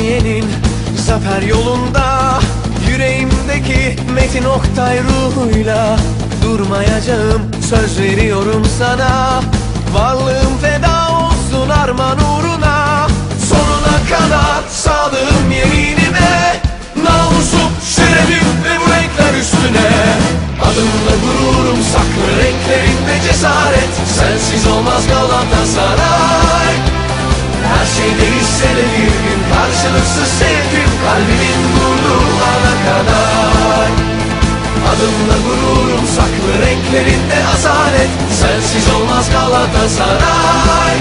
saniyenin zafer yolunda Yüreğimdeki Metin Oktay ruhuyla Durmayacağım söz veriyorum sana. Varlığım feda olsun arman uğruna Sonuna kadar sadığım yeminime Namusum, şerefim ve bu renkler üstüne. Adımla gururum saklı renklerinde cesaret. Sensiz olmaz Galatasaray Sensiz olmaz Galatasaray.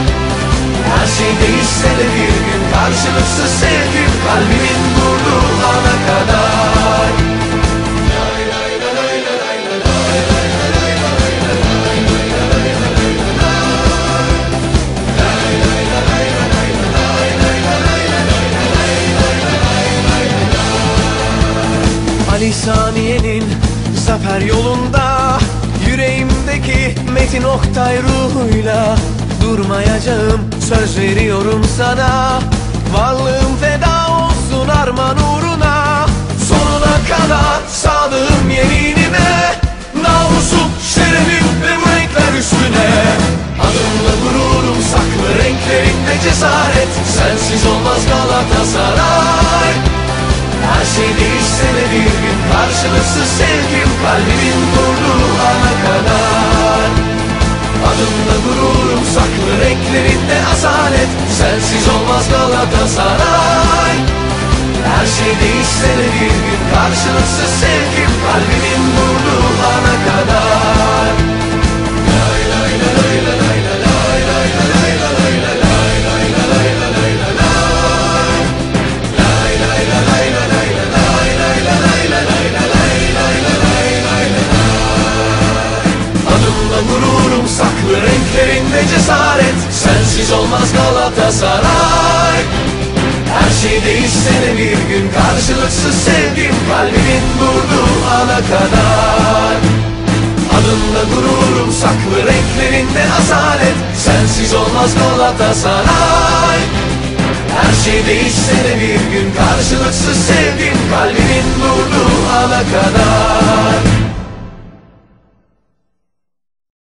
Her şey değişse de bir gün karşılıksız sevgim Kalbimin vurduğu ana kadar. Ali Saniye'nin zafer yolunda Metin Oktay ruhuyla Durmayacağım söz veriyorum sana. Varlığım feda olsun arman uğruna. Sonuna kadar sadığım yeminime Namusum, şerefim ve bu renkler üstüne. Adımla gururum saklı renklerinde cesaret. Sensiz olmaz Galatasaray saklı renklerinde asalet Sensiz olmaz Galatasaray. Her şey değişse de bir gün karşılıksız sevgim Kalbimin vurduğu Sensiz olmaz Galatasaray. Her şey değişse de bir gün karşılıksız sevgim Kalbimin durduğu ana kadar. Adımla gururum saklı renklerinde asalet. Sensiz olmaz Galatasaray. Her şey değişse de bir gün karşılıksız sevgim Kalbimin durduğu ana kadar